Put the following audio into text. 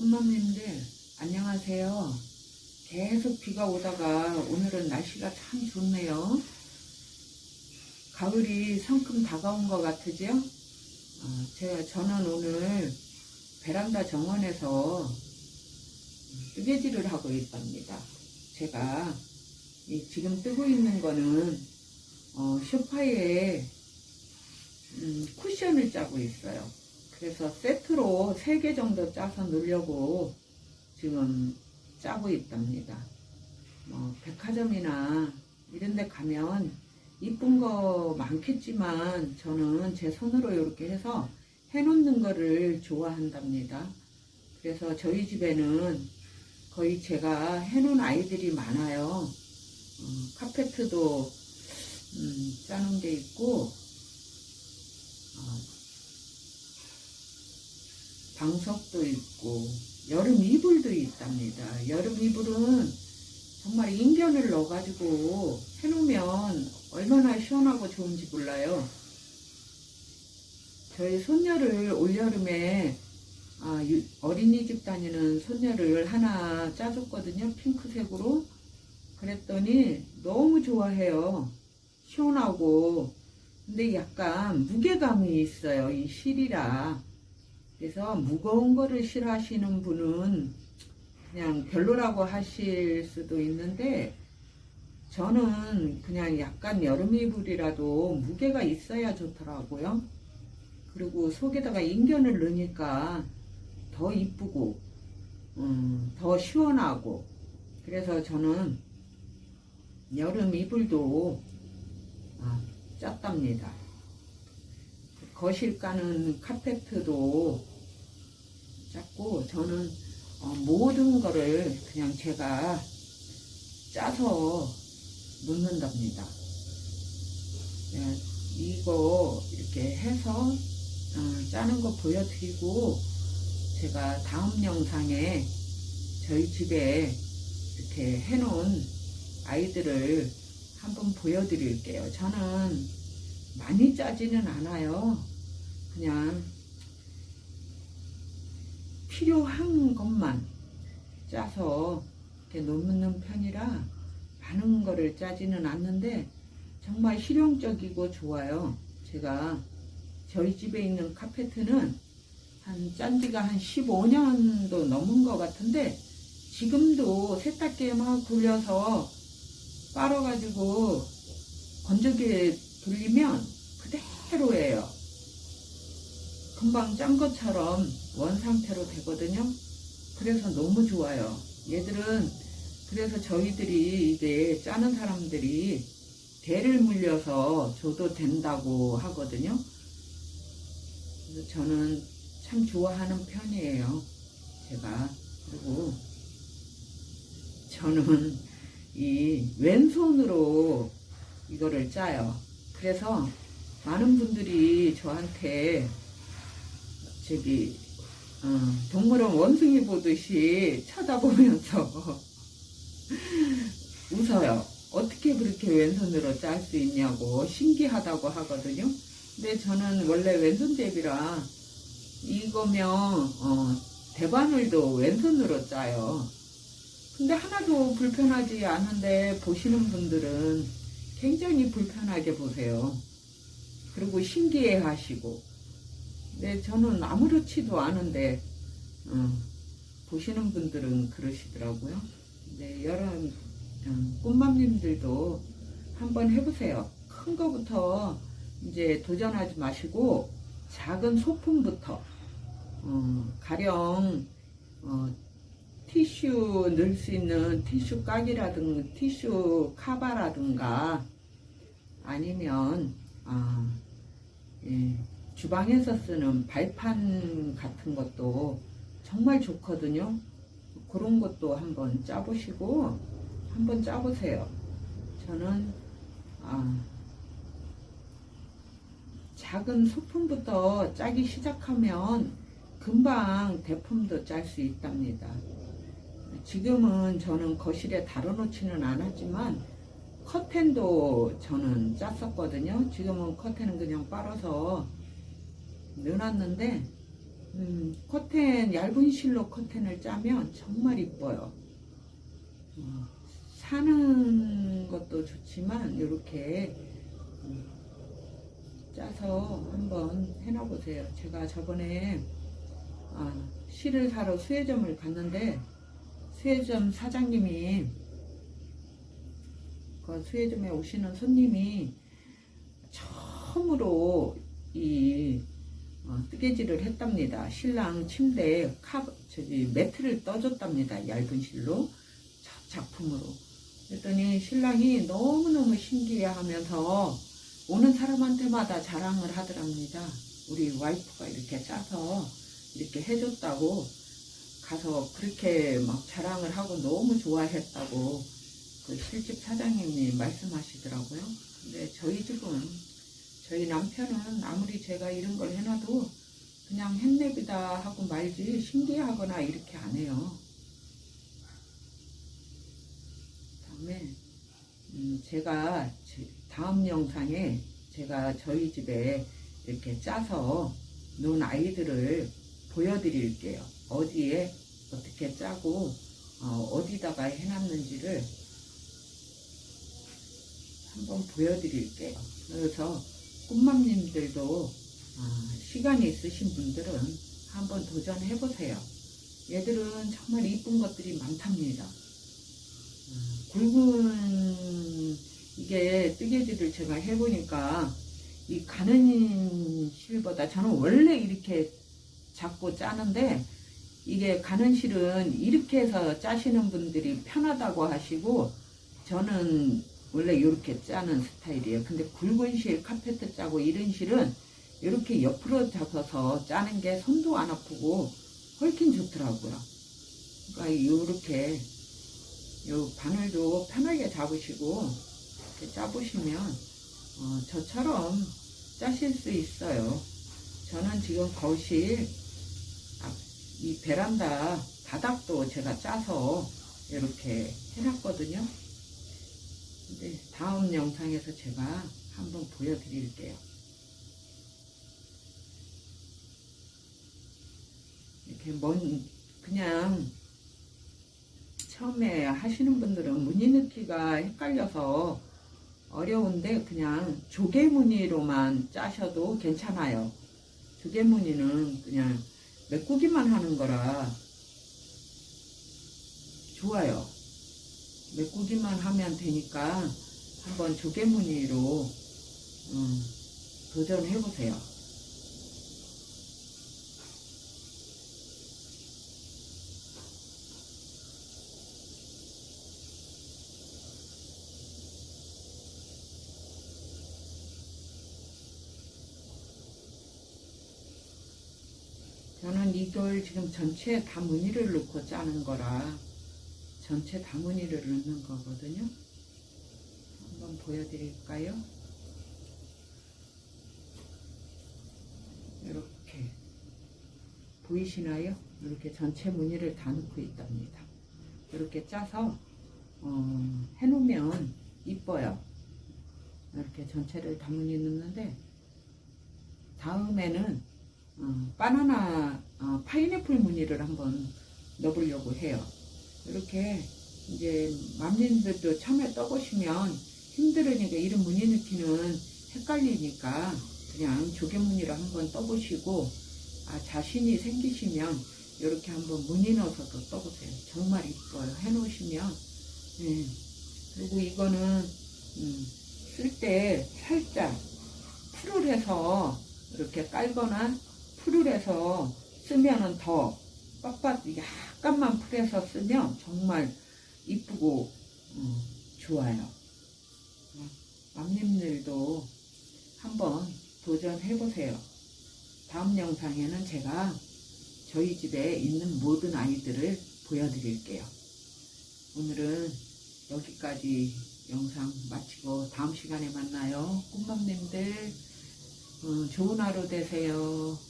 꽃맘님들 안녕하세요. 계속 비가 오다가 오늘은 날씨가 참 좋네요. 가을이 성큼 다가온 것 같으죠? 어, 제가 저는 오늘 베란다 정원에서 뜨개질을 하고 있답니다. 제가 이 지금 뜨고 있는 거는 어, 소파에 음, 쿠션을 짜고 있어요. 그래서 세트로 3개 정도 짜서 넣으려고 지금 짜고 있답니다. 뭐 백화점이나 이런 데 가면 이쁜 거 많겠지만 저는 제 손으로 이렇게 해서 해놓는 거를 좋아한답니다. 그래서 저희 집에는 거의 제가 해놓은 아이들이 많아요. 어, 카페트도 음, 짜는 게 있고 어, 방석도 있고 여름 이불도 있답니다. 여름 이불은 정말 인견을 넣어가지고 해놓으면 얼마나 시원하고 좋은지 몰라요. 저희 손녀를 올여름에 아, 유- 어린이집 다니는 손녀를 하나 짜줬거든요. 핑크색으로. 그랬더니 너무 좋아해요. 시원하고. 근데 약간 무게감이 있어요. 이 실이라. 그래서 무거운 거를 싫어하시는 분은 그냥 별로라고 하실 수도 있는데 저는 그냥 약간 여름 이불이라도 무게가 있어야 좋더라고요. 그리고 속에다가 인견을 넣으니까 더 이쁘고 음, 더 시원하고 그래서 저는 여름 이불도 아, 짰답니다. 거실 까는 카페트도 짰고 저는 어, 모든 거를 그냥 제가 짜서 놓는답니다. 네, 이거 이렇게 해서 어, 짜는 거 보여드리고 제가 다음 영상에 저희 집에 이렇게 해놓은 아이들을 한번 보여드릴게요. 저는 많이 짜지는 않아요. 그냥 필요한 것만 짜서 이렇게 놓는 편이라 많은 거를 짜지는 않는데 정말 실용적이고 좋아요. 제가 저희 집에 있는 카페트는 한 짠지가 한 15년도 넘은 것 같은데 지금도 세탁기에 막 굴려서 빨아가지고 건조기에 돌리면 그대로예요. 금방 짠 것처럼 원 상태로 되거든요. 그래서 너무 좋아요. 얘들은 그래서 저희들이 이제 짜는 사람들이 대를 물려서 줘도 된다고 하거든요. 그래서 저는 참 좋아하는 편이에요. 제가. 그리고 저는 이 왼손으로 이거를 짜요. 그래서 많은 분들이 저한테 저기 어, 동물원 원숭이 보듯이 쳐다보면서 웃어요. 어떻게 그렇게 왼손으로 짤 수 있냐고 신기하다고 하거든요. 근데 저는 원래 왼손잡이라 이거면 어, 대바늘도 왼손으로 짜요. 근데 하나도 불편하지 않은데 보시는 분들은 굉장히 불편하게 보세요. 그리고 신기해 하시고. 근데 저는 아무렇지도 않은데, 어, 보시는 분들은 그러시더라고요. 네, 여러 음, 꽃맘님들도 한번 해보세요. 큰 거부터 이제 도전하지 마시고, 작은 소품부터, 어, 가령, 어, 티슈 넣을 수 있는 티슈 깍이라든가 티슈 카바라든가 아니면 아, 예, 주방에서 쓰는 발판 같은 것도 정말 좋거든요. 그런 것도 한번 짜보시고 한번 짜보세요. 저는 아, 작은 소품부터 짜기 시작하면 금방 대품도 짤 수 있답니다. 지금은 저는 거실에 다뤄놓지는 않았지만 커튼도 저는 짰었거든요. 지금은 커튼은 그냥 빨아서 넣어놨는데 음, 커튼 얇은 실로 커튼을 짜면 정말 이뻐요. 어, 사는 것도 좋지만 이렇게 음, 짜서 한번 해놔 보세요. 제가 저번에 아, 실을 사러 수혜점을 갔는데 수혜점 사장님이 그 수혜점에 오시는 손님이 처음으로 이 어, 뜨개질을 했답니다. 신랑 침대에 카 저기 매트를 떠줬답니다. 얇은 실로 첫 작품으로. 그랬더니 신랑이 너무너무 신기해하면서 오는 사람한테마다 자랑을 하더랍니다. 우리 와이프가 이렇게 짜서 이렇게 해줬다고 가서 그렇게 막 자랑을 하고 너무 좋아했다고 그 실집 사장님이 말씀하시더라고요. 근데 저희 집은 저희 남편은 아무리 제가 이런 걸 해놔도 그냥 햇내비다 하고 말지 신기하거나 이렇게 안 해요. 다음에 음, 제가 제- 다음 영상에 제가 저희 집에 이렇게 짜서 놓은 아이들을 보여드릴게요. 어디에 어떻게 짜고 어, 디다가 해놨는지를 한번 보여드릴게요. 그래서 꿈맘님들도 아, 시간이 있으신 분들은 한번 도전해보세요. 얘들은 정말 이쁜 것들이 많답니다. 아, 굵은 이게 뜨개질을 제가 해보니까 이 가는 실보다 저는 원래 이렇게 잡고 짜는데 이게 가는 실은 이렇게 해서 짜시는 분들이 편하다고 하시고 저는 원래 이렇게 짜는 스타일이에요. 근데 굵은 실, 카페트 짜고 이런 실은 이렇게 옆으로 잡아서 짜는 게 손도 안 아프고 훨씬 좋더라고요. 그러니까 이렇게 요 바늘도 편하게 잡으시고 이렇게 짜보시면 어, 저처럼 짜실 수 있어요. 저는 지금 거실 앞, 이 베란다 바닥도 제가 짜서 이렇게 해놨거든요. 근데 다음 영상에서 제가 한번 보여드릴게요. 이렇게 먼 그냥 처음에 하시는 분들은 무늬 넣기가 헷갈려서 어려운데 그냥 조개 무늬로만 짜셔도 괜찮아요. 조개 무늬는 그냥 메꾸기만 하는 거라 좋아요. 메꾸기만 하면 되니까 한번 조개 무늬로 음, 도전해 보세요. 저는 이걸 지금 전체 다 무늬를 넣고 짜는 거라 전체 다 무늬를 넣는 거거든요. 한번 보여드릴까요? 이렇게 보이시나요? 이렇게 전체 무늬를 다 넣고 있답니다. 이렇게 짜서 어, 해놓으면 이뻐요. 이렇게 전체를 다 무늬 넣는데 다음에는 어, 바나나 어, 파인애플 무늬를 한번 넣어보려고 해요. 이렇게 이제 맘님들도 처음에 떠보시면 힘들으니까 이런 무늬 넣기는 헷갈리니까 그냥 조개 무늬로 한번 떠보시고 아 자신이 생기시면 이렇게 한번 무늬 넣어서도 떠보세요. 정말 이뻐요. 해놓으시면 예. 그리고 이거는 음, 쓸 때 살짝 풀을 해서 이렇게 깔거나 풀을 해서 쓰면은 더 빡빡 약간만 풀해서 쓰면 정말 이쁘고 음, 좋아요. 맘님들도 한번 도전해 보세요. 다음 영상에는 제가 저희 집에 있는 모든 아이들을 보여드릴게요. 오늘은 여기까지 영상 마치고 다음 시간에 만나요. 꿈맘님들 어, 좋은 하루 되세요.